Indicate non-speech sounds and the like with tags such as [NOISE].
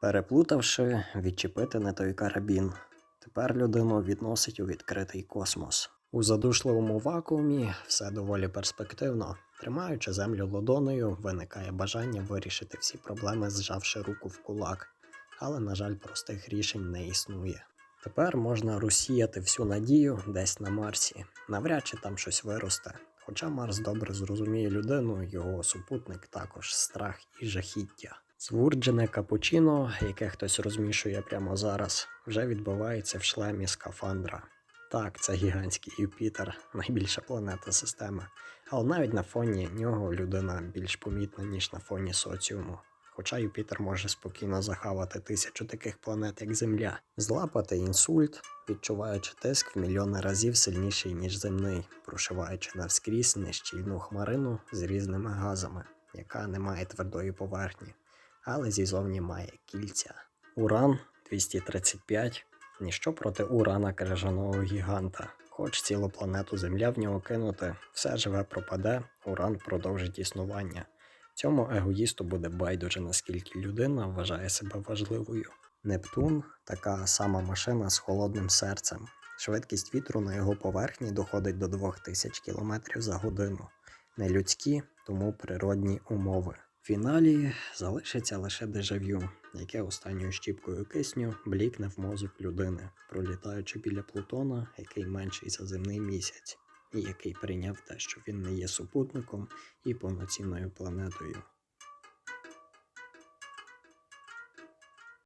Переплутавши, відчепити не той карабін. Тепер людину відносить у відкритий космос. У задушливому вакуумі все доволі перспективно. Тримаючи землю ладоною, виникає бажання вирішити всі проблеми, зжавши руку в кулак. Але, на жаль, простих рішень не існує. Тепер можна розсіяти всю надію десь на Марсі. Навряд чи там щось виросте. Хоча Марс добре зрозуміє людину, його супутник також страх і жахіття. Звурджене капучино, яке хтось розмішує прямо зараз, вже відбувається в шлемі скафандра. Так, це гігантський Юпітер, [LAUGHS] найбільша планета системи. Але навіть на фоні нього людина більш помітна, ніж на фоні соціуму. Хоча Юпітер може спокійно захавати тисячу таких планет, як Земля, злапати інсульт, відчуваючи тиск в мільйони разів сильніший, ніж земний, прошиваючи навскрізь нещільну хмарину з різними газами, яка не має твердої поверхні, але зізовні має кільця. Уран 235 ніщо проти урана крижаного гіганта. Хоч цілу планету Земля в нього кинути, все живе пропаде, уран продовжить існування. Цьому егоїсту буде байдуже, наскільки людина вважає себе важливою. Нептун така сама машина з холодним серцем. Швидкість вітру на його поверхні доходить до 2000 км за годину. Нелюдські, тому природні умови. Фіналі залишиться лише дежавю, яке останньою щіпкою кисню блікне в мозок людини, пролітаючи біля Плутона, який менший за земний місяць, і який прийняв те, що він не є супутником і повноцінною планетою.